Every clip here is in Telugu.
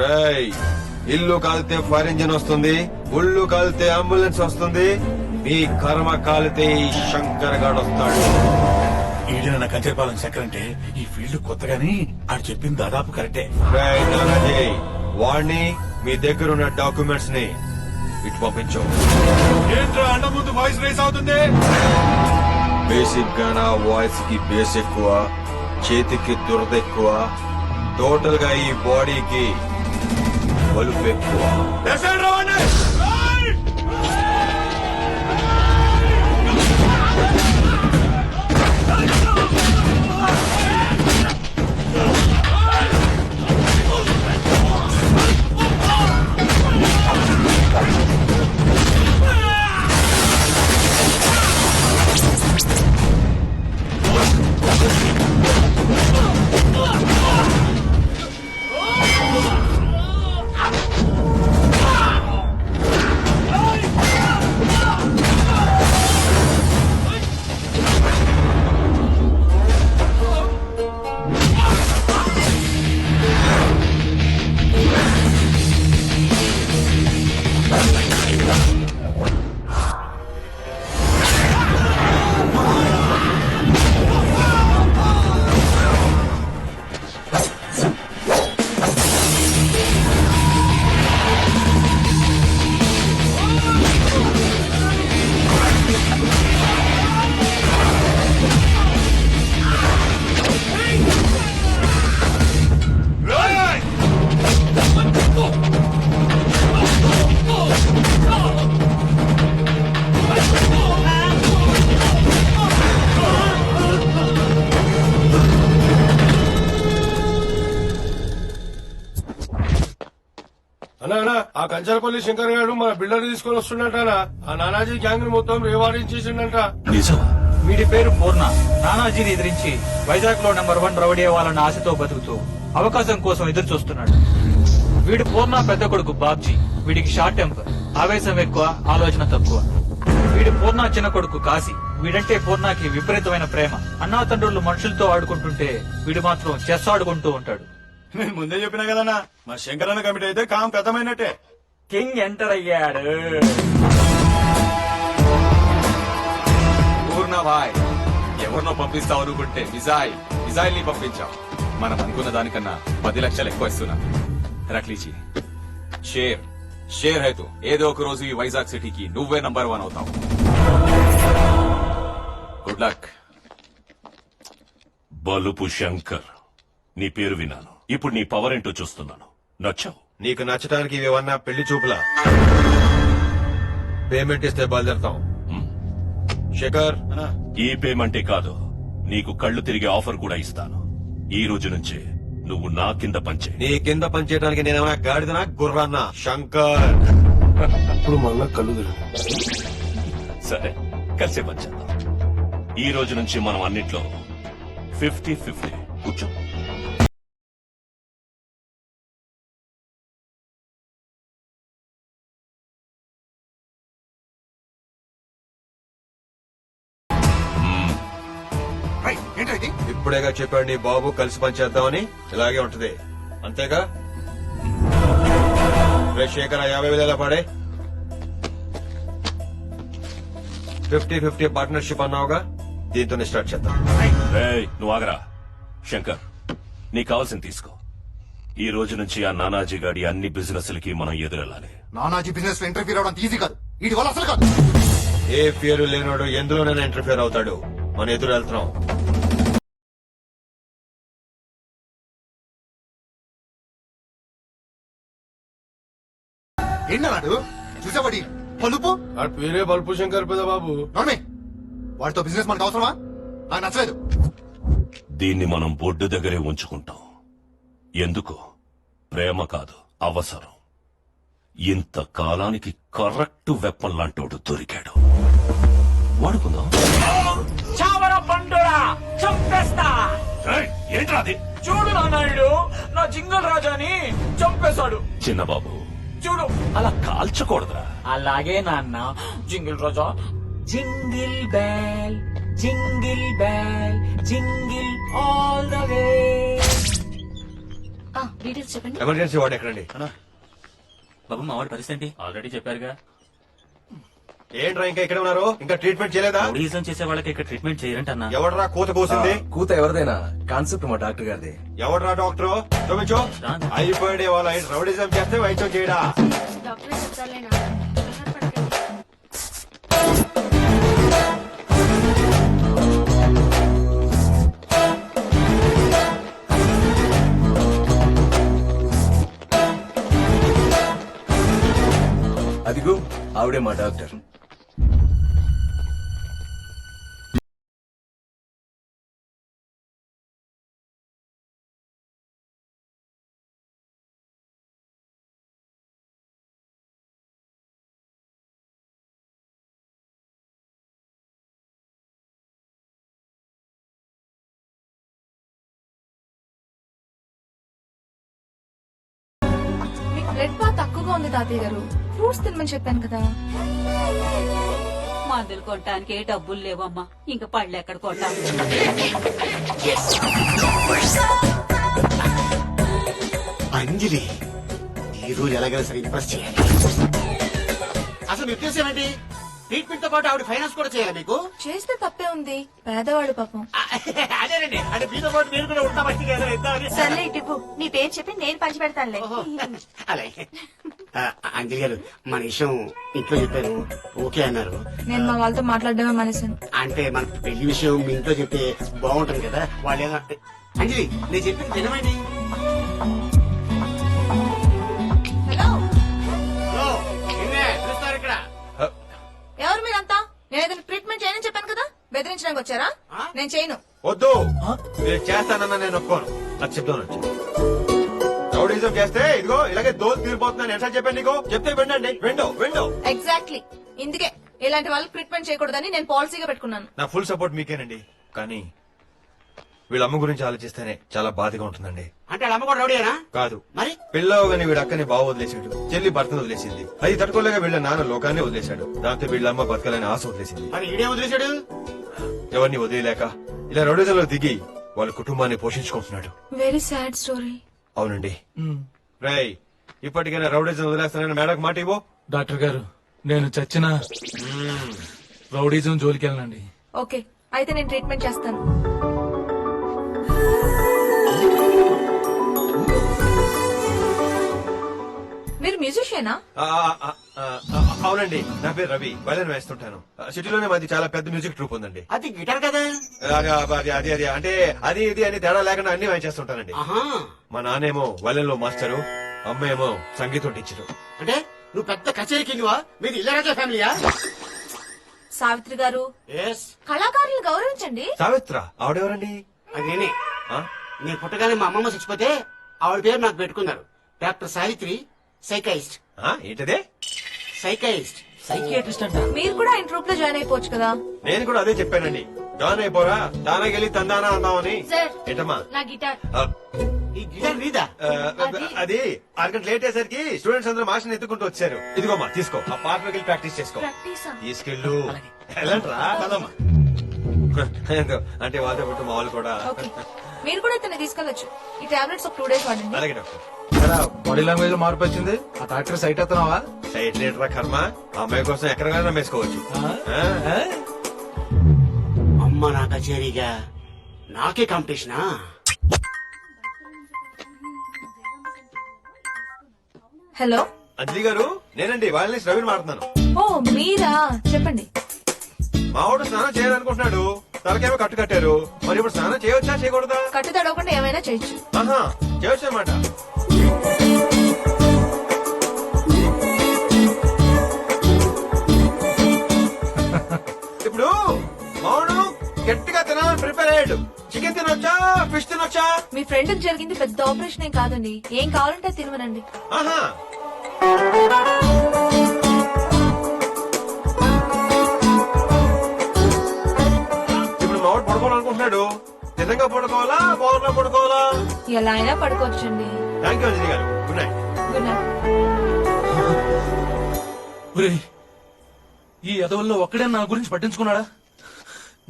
రేయ్ ఇల్లు కాలితే ఫైర్ ఇంజిన్ వస్తుంది ఒళ్ళు కాలితే అంబులెన్స్ వస్తుంది. మీ కర్మ కాలితే ఈ శంకర్ గాడు వస్తాడు. ఈడిన నా కంచరపాలెం శంకర్ అంటే ఈ ఫీల్డ్ కొత్తగాని ఆడు చెప్పింది దాదాపు కరెక్టే. రేయ్ నానాజీ వాణ్ణి మీ దగ్గర ఉన్న డాక్యుమెంట్స్ని ఇటు పంపించు. ఏంట్రా అన్న ముందు వాయిస్ రేస్ అవుతుంది? బేసిక్గా నా వాయిస్కి బేస్ ఎక్కువ చేతికి దురద ఎక్కువ టోటల్గా ఈ బాడీకి బలుపు అన్నా ఆ కంచరపల్లి శంకర్ గారు మన బిల్డర్ తీసుకొని వస్తున్నట్ట ఆ నానాజీ గ్యాంగ్ని మొత్తం రేవాడించేసిండంట వీడి పేరు పూర్ణ. నానాజీని ఎదిరించి వైజాగ్లో నెంబర్ వన్ రౌడీ అవ్వాలన్న ఆశతో బతుకుతూ అవకాశం కోసం ఎదురు చూస్తున్నాడు వీడు పూర్ణ పెద్ద కొడుకు బాబ్జీ. వీడికి షార్ట్ టెంపర్ ఆవేశం ఎక్కువ ఆలోచన తక్కువ. వీడి పూర్ణ చిన్న కొడుకు కాశీ. వీడంటే పూర్ణకి విపరీతమైన ప్రేమ. అన్నా తండ్రులు మనుషులతో ఆడుకుంటుంటే వీడు మాత్రం చెస్ ఆడుకుంటూ ఉంటాడు. నేను ముందే చెప్పినా కదన్నా మా శంకర్ అన్న కమిటీ అయితే కాం కథమైనట్టే. కింగ్ ఎంటర్ అయ్యాడు. పూర్ణభాయ్ ఎవరినో పంపిస్తావు అనుకుంటే మిజాయిల్ మిజాయిల్ని పంపించావు. మనం అనుకున్న దానికన్నా పది లక్షలు ఎక్కువ ఇస్తున్నా. రక్లీచి షేర్ షేర్ హైతు ఏదో ఒక రోజు ఈ వైజాగ్ సిటీకి నువ్వే నంబర్ వన్ అవుతావు. గుడ్ లక్ బలుపు శంకర్. నీ పేరు విన్నాను. ఇప్పుడు నీ పవర్ ఏంటో చూస్తున్నాను. నచ్చావు? నీకు నచ్చడానికి ఇవేమన్నా పెళ్ళి చూపులా? పేమెంట్ ఇస్తే బయలుదేరతాం. శేఖర్. ఈ పేమెంటే కాదు. నీకు కళ్ళు తిరిగే ఆఫర్ కూడా ఇస్తాను. ఈ రోజు నుంచే నువ్వు నా కింద పంచే నీ కింద పనిచేయడానికి నేనేమన్నా గాడిదనా గుర్రాన్నా? శంకర్. ఇప్పుడు మళ్ళా కళ్ళు తిరిగి సరే కలిసే పంచేద్దాం ఈ రోజు నుంచి మనం అన్నిట్లో ఫిఫ్టీ ఫిఫ్టీ కూర్చో. ఇప్పుడేగా చెప్పాడు నీ బాబు కలిసి పనిచేద్దామని ఇలాగే ఉంటది. అంతేగా? రే శేఖర్ ఆ యాభై వేల పడే? ఫిఫ్టీ ఫిఫ్టీ పార్ట్నర్షిప్ అన్నావుగా? దీంతోనే స్టార్ట్ చేద్దాం. నువ్వు ఆగరా. శంకర్ నీకు కావాల్సింది తీసుకో. ఈ రోజు నుంచి ఆ నానాజీ గాడి అన్ని బిజినెస్లకి మనం ఎదురెళ్ళాలి. నానాజీ బిజినెస్లో ఇంటర్ఫీర్ అవడం ఈజీ కాదు. వీటి వల్ల అసలు కాదు. ఏ పేరు లేనోడు ఎందులోనైనా ఇంటర్ఫియర్ అవుతాడు. మన ఎదురు వెళ్తున్నాం ఏంటన్నాడు చూసావాడి. పలుపు? ఆ పేరే బల్పు శంకర్ పెద్ద బాబు. నోర్మే వాడితో బిజినెస్ మనకు అవసరమా? నాకు నచ్చలేదు. దీన్ని మనం బొడ్డు దగ్గరే ఉంచుకుంటాం. ఎందుకు? ప్రేమ కాదు అవసరం. ఇంత కాలానికి కరెక్ట్ వెప్పన్ లాంటోడు దొరికాడు. వాడుకుందాం. చావర పండురా చంపేస్తా. ఏంట్రా అది? చూడు నానాయుడు నా జింగల్ రాజాని చంపేశాడు. చిన్నబాబు చూడు. అలా కాల్చకూడదురా. అలాగే నాన్న. Jingle Raja. Jingle bell. Jingle bell. Jingle all the way. Details చెప్పండి. ఎమర్జెన్సీ వార్డ్ ఎక్కడండి? బాబు మా వాడి పరిస్థితి ఏంటి? ఆల్రెడీ చెప్పారుగా. ఏంట్రా ఇంకా ఇక్కడ ఉన్నారు? ఇంకా ట్రీట్మెంట్ చేయలేదా? రౌడీజం చేసే వాళ్ళకి ఇక్కడ ట్రీట్మెంట్ చేయరంట అన్న. ఎవడరా కూత కోసింది? కూత ఎవరిదైనా? కాన్సెప్ట్ మా డాక్టర్ గారిది. ఎవడరా డాక్టర్? చూపించు. అయిపోయాడే వాళ్ళ రౌడిజం చేస్తే వైద్యం చేయడా? అదిగో ఆవిడే మా డాక్టర్. బ్లడ్ బాత్ తక్కువగా ఉంది తాతయ్య గారు. ఫ్రూట్స్ తినమని చెప్పాను కదా. మందులు కొనటానికి ఏ డబ్బులు లేవమ్మా. ఇంక పళ్ళు ఎక్కడ కొంటాం అంజలి ఈ రోజు ఎలాగైనా సరే ఇంప్రెస్ చేయాలి. అసలు ఉద్దేశం ఏంటి? ట్రీట్మెంట్తో పాటు ఆవిడ ఫైనాన్స్ కూడా చేయాలి మీకు? చేస్తే తప్పే ఉంది. పేదవాళ్ళు పాపం. అదేనండి అంటే మీతో పాటు మీరు కూడా ఉంటా ఇద్దామని. సర్లే టిప్పు నీ పేరు చెప్పి నేను పంచి పెడతానులే ఓహో, అలాగే ఆ, అంజలి గారు మన విషయం ఇంట్లో చెప్పాను ఓకే అన్నారు. నేను మా వాళ్ళతో మాట్లాడడమే మానేశాను. అంటే మన పెళ్ళి విషయం మీ ఇంట్లో చెప్తే బాగుంటుంది కదా. వాళ్ళు ఏదో అంజలి నేను చెప్పింది వినమండి. నేను ట్రీట్మెంట్ చేయని చెప్పాను కదా? బెదిరించడానికి వచ్చారా? నేను చేయను. వద్దు. చేస్తానన్నా నేను ఒప్పుకోను. అది చెప్తాను వచ్చి రౌడీజం చేస్తే ఇదిగో ఇలాగే దోలు తీరిపోతున్నాను ఎట్లా చెప్పాను నీకు? చెప్తే వినండి. Window window. ఎగ్జాక్ట్లీ ఇందుకే ఇలాంటి వాళ్ళకి ట్రీట్మెంట్ చేయకూడదని నేను పాలసీగా పెట్టుకున్నాను. నా ఫుల్ సపోర్ట్ మీకేనండి. కానీ వీళ్ళ అమ్మ గురించి ఆలోచిస్తేనే చాలా బాధగా ఉంటుందండి. అంటే వాళ్ళ అమ్మ కూడా రౌడీయేనా? కాదు. మరి? పిల్లవగానే వీడు అక్కని బావ వదిలేశాడు చెల్లి భర్తను వదిలేసింది. అది తట్టుకోలేక వీళ్ళ నాన్న లోకాన్ని వదిలేశాడు. దాంతో వీళ్ళ అమ్మ బతకాలని ఆశ వదిలేసింది. ఈడే వదిలేశాడు? ఎవరిని వదిలేక ఇలా రౌడీజంలో దిగి వాళ్ళ కుటుంబాన్ని పోషించుకుంటున్నాడు. వెరీ సాడ్ స్టోరీ అవునండి. రై ఇప్పటికైనా రౌడీజం వదిలేస్తానని మేడకు మాట ఇవ్వు. డాక్టర్ గారు నేను చచ్చిన రౌడీజం జోలికి వెళ్ళండి ఓకే అయితే నేను ట్రీట్మెంట్ చేస్తాను. మ్యూజిషియనా? అవునండి. నా పేరు రవి. బయలుని వేస్తుంటాను. సిటీలోనే మాది చాలా పెద్ద మ్యూజిక్ ట్రూప్ ఉందండి. అది గిటార్ కదా? అది అది అది అంటే అది ఇది అని తేడా లేకుండా అన్ని వాయించేస్తుంటానండి. మా నాన్నేమో వలెన్లో మాస్టరు అమ్మ ఏమో సంగీతం టీచరు. అంటే నువ్వు పెద్ద కచేరీ కింగ్వా? మీది ఇల్లరాజా ఫ్యామిలీయా? సావిత్రి గారు కళాకారులు గౌరవించండి. సావిత్ర ఆవిడెవరండి? అది నేనే. ఆ? నేను పుట్టగానే మా అమ్మమ్మ చచ్చిపోతే ఆవిడ పేరు నాకు పెట్టుకున్నారు. Doctor Savitri psychiatrist. ఆ, ఏంటదే? సైకైస్ట్. సైకియాట్రిస్ట్ అంట. మీరు కూడా ఆయన ట్రూప్లో జాయిన్ అయిపోవచ్చు కదా. నేను కూడా అదే చెప్పానండి. జాన్ అయిపోరా తానాకెళ్ళి తందానా అందామని. సార్ ఏంటమ్మా? నా గిటార్. ఆ, ఈ గిటార్ నీదా? అది. అరగంట లేట్ అయ్యేసరికి స్టూడెంట్స్ అందరూ మాస్టర్ ఎత్తుకుంటూ వచ్చారు. ఇదిగోమ్మా తీసుకో. ఆ పాటలోకి ప్రాక్టీస్ చేసుకో. ప్రాక్టీసా? తీసుకెళ్ళు. వెళ్ళంట్రా పదమ్మా. ఏందో, అంటే వాళ్ళతో పాటు మా వాళ్ళు కూడా. ఓకే. మీరు కూడా ఇతన్ని తీసుకెళ్ళొచ్చు. ఈ టాబ్లెట్స్ ఒక టూ డేస్ వాడండి. అలాగే డాక్టర్. బాడీ లాంగ్వేజ్లో మార్పు వచ్చింది. ఆ డాక్టర్ సైట్ అవుతున్నావా సైట్ లీటర్ కర్మ. అమ్మాయి కోసం ఎక్కడికైనా నమ్మేసుకోవచ్చు? అమ్మ నా కచేరీగా. నాకే కాంపిటీషనా? హలో? అంజలి గారు నేనండి. వాళ్ళని రవిని మాడుతున్నాను ఓ మీరా? చెప్పండి. మా వాడు స్నానం చేయాలనుకుంటున్నాడు. తలకేమో కట్టు కట్టారు. మరి ఇప్పుడు స్నానం చేయవచ్చా చేయకూడదా? కట్టు తడవకుండా ఏమైనా చేయొచ్చు. ఆహా చేయొచ్చు అన్నమాట. ఇప్పుడు మావాడు గట్టిగా తినాలని ప్రిపేర్ అయ్యాడు. చికెన్ తినొచ్చా ఫిష్ తినొచ్చా? మీ ఫ్రెండ్ జరిగింది పెద్ద ఆపరేషన్ ఏం కాదండి. ఏం కావాలంటే తినమనండి. ఆహా. ఎలా అయినా పడుకోవచ్చండి. థ్యాంక్ యూ అంజలి గారు. గుడ్ నైట్ గుడ్ నైట్ ఒరేయ్, ఈ ఎదవల్లో ఒక్కడే నా గురించి పట్టించుకున్నాడా?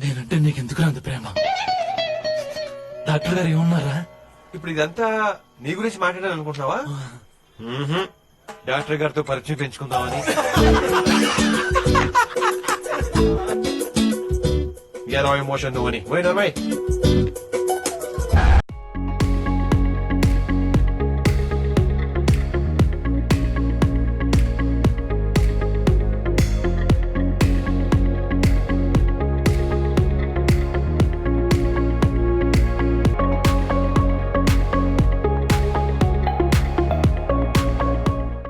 నేనంటే నీకెందుకు అంత ప్రేమ? డాక్టర్ గారు ఏమన్నారా? ఇప్పుడు ఇదంతా నీ గురించి మాట్లాడాలనుకుంటున్నావా మ్మ్హ్మ్. డాక్టర్ గారితో పరిచయం పెంచుకుందామని. ఎలా ఎమోషన్ నువ్వని పోయినా